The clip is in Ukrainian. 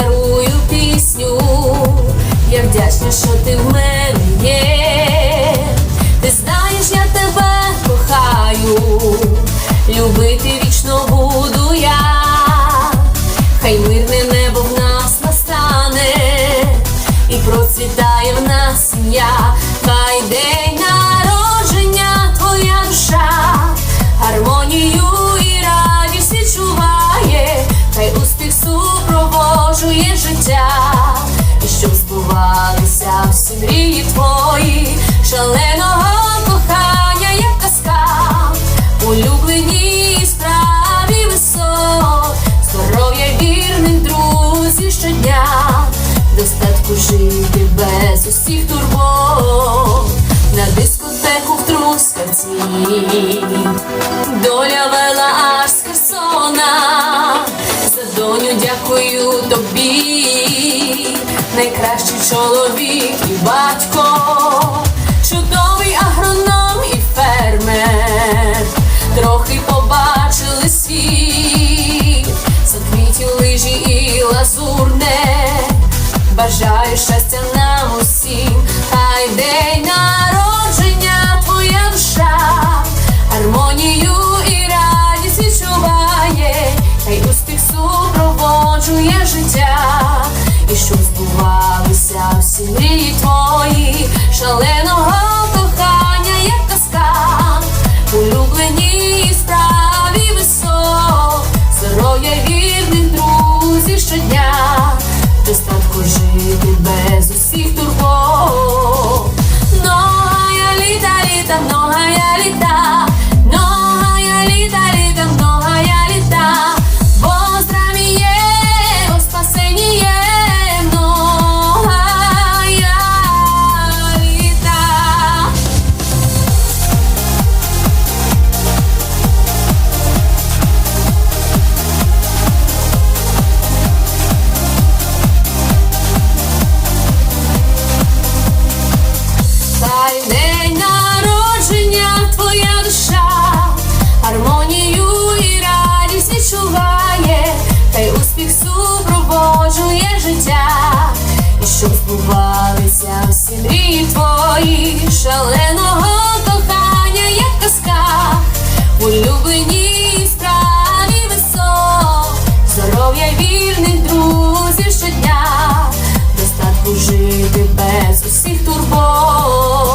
дарую пісню, я вдячна, що ти в мене є. Ти знаєш, я тебе кохаю, любити. достатку жити без усіх турбот. На дискотеку в трускавці. Доля вела аж з Херсона. За доню дякую тобі, найкращий чоловік і батько. коштує життя, і що збувалися в сім'ї твої шаленого. збувалися всі мрії твої, шаленого кохання, як казка, улюбленій справі висок, здоров'я вірних друзів щодня, достатку жити без усіх турбот.